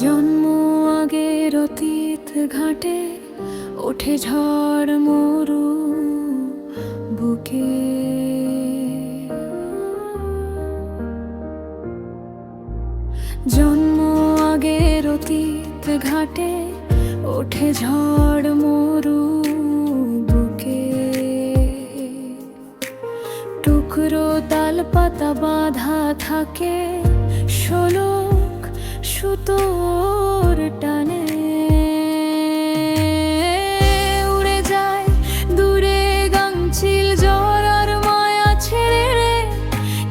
জন্ম আগের অতীত ঘাটে ওঠে ঝড় মরু বুকে। জন্ম আগের অতীত ঘাটে ওঠে ঝড় মরু বুকে। টুকরো তাল পাতা বাঁধা থাকে শোলক সুতোর টানে। উড়ে যায় দূরে গাংচিল জ্বর মায়া ছেড়ে রে।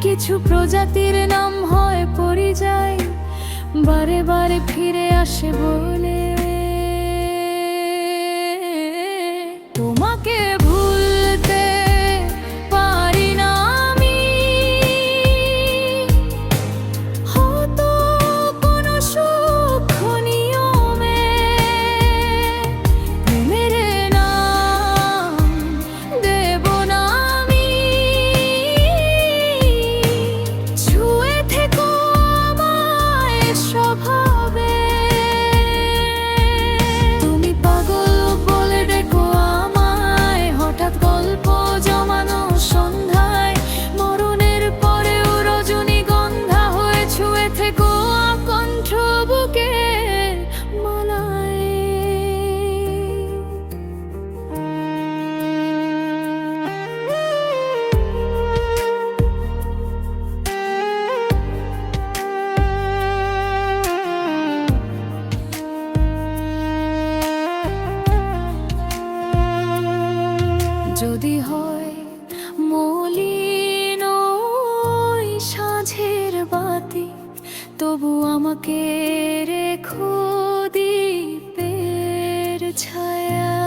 কিছু প্রজাতির নাম হয় পরিযায়। বারে বারে ফিরে আসে বলে যদি হয় মলিন সাঁঝের বাতি তবু আমাকে রেখো দীপের ছায়া।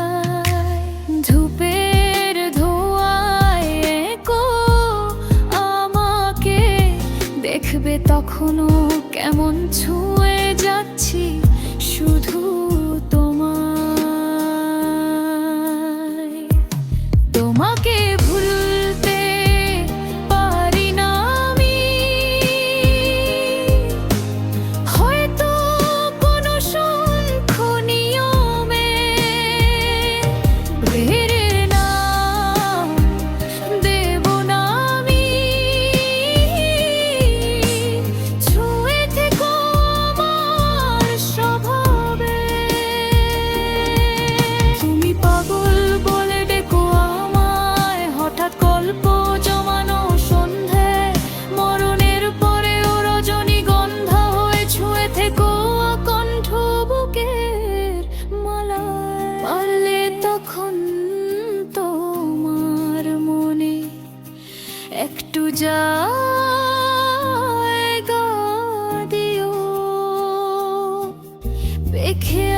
পূজা দিও। দেখে